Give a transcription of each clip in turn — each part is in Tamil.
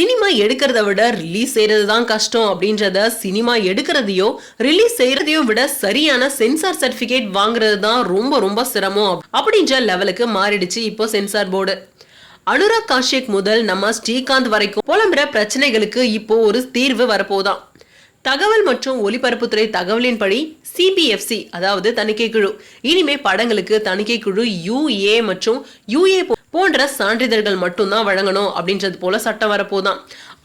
சினிமா எடுக்கிறத விட ரிலீஸ் செய்யறது தான் கஷ்டம் அப்படின்றத சினிமா எடுக்கிறதையோ ரிலீஸ் செய்யறதையோ விட சரியான சென்சார் சர்டிபிகேட் வாங்குறது தான் ரொம்ப ரொம்ப சிரமம் அப்படின்ற லெவலுக்கு மாறிடுச்சு இப்போ சென்சார் போர்டு அனுராக் காஷ்யப் முதல் நம்ம ஸ்ரீகாந்த் வரைக்கும் புலம்புற பிரச்சனைகளுக்கு இப்போ ஒரு தீர்வு வரப்போதான் தகவல் மற்றும் ஒலிபரப்புத்துறை தகவலின்படி சிபிஎஃப்சி அதாவது தணிக்கை குழு இனிமே படங்களுக்கு தணிக்கை குழு யுஏ மற்றும் யுஏ போன்ற சான்றிதழ்கள் மட்டும்தான் வழங்கணும் அப்படின்றது போல சட்டம் வரப்போதான்.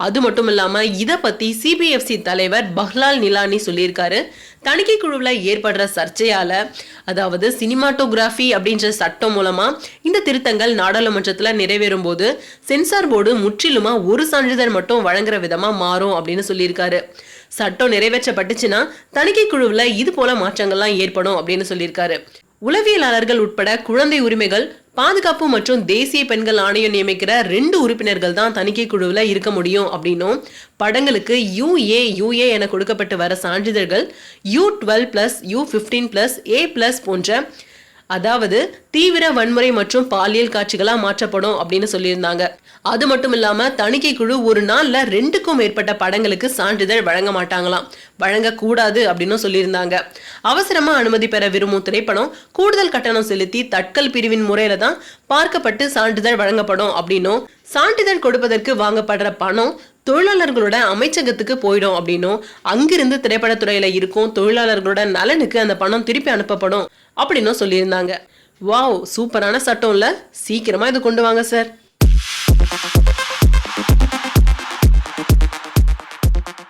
அது மட்டும் இல்லாம இதை பத்தி சிபிஎஃப்சி தலைவர் பஹ்லால் நிலானி சொல்லியிருக்காரு. தணிக்கை குழுவில் ஏற்படுற சர்ச்சையால அதாவது சினிமாட்டோகிராஃபி அப்படின்ற சட்டம் மூலமா இந்த திருத்தங்கள் நாடாளுமன்றத்தில் நிறைவேறும் போது சென்சார் போர்டு முற்றிலுமா ஒரு சான்றிதழ் மட்டும் வழங்குற விதமா மாறும் அப்படின்னு சொல்லியிருக்காரு. சட்டம் நிறைவேற்றப்பட்டுச்சுன்னா தணிக்கை குழுவில் இது போல மாற்றங்கள்லாம் ஏற்படும் அப்படின்னு சொல்லியிருக்காரு. உளவியலாளர்கள் உட்பட குழந்தை உரிமைகள் பாதுகாப்பு மற்றும் தேசிய பெண்கள் ஆணையம் நியமிக்கிற ரெண்டு உறுப்பினர்கள் தான் தணிக்கை குழுவில் இருக்க முடியும் அப்படின்னும் படங்களுக்கு யுஏ யுஏ என கொடுக்கப்பட்டு வர சான்றிதழ்கள் U twelve plus U fifteen plus A plus போன்ற அதாவது தீவிர வன்முறை மற்றும் பாலியல் காட்சிகளாக மாற்றப்படும் அப்படின்னு சொல்லியிருந்தாங்க. அது மட்டும் இல்லாம தணிக்கை குழு ஒரு நாள்ல ரெண்டுக்கும் மேற்பட்ட படங்களுக்கு சான்றிதழ் வழங்க மாட்டாங்களாம். வழங்கக்கூடாது அப்படின்னு சொல்லியிருந்தாங்க. அவசரமா அனுமதி பெற விரும்பும் திரைப்படம் கூடுதல் கட்டணம் செலுத்தி தட்கல் பிரிவின் முறையில தான் பார்க்கப்பட்டு சான்றிதழ் வழங்கப்படும் அப்படின்னும் சான்றிதழ் கொடுப்பதற்கு வாங்கப்படுற பணம் தொழிலாளர்களோட அமைச்சகத்துக்கு போயிடும் அப்படின்னும் அங்கிருந்து திரைப்படத்துறையில இருக்கும் தொழிலாளர்களோட நலனுக்கு அந்த பணம் திருப்பி அனுப்பப்படும் அப்படின்னும் சொல்லியிருந்தாங்க. வாவ் சூப்பரான சட்டம் இல்லை சீக்கிரமா இது கொண்டு வாங்க சார்.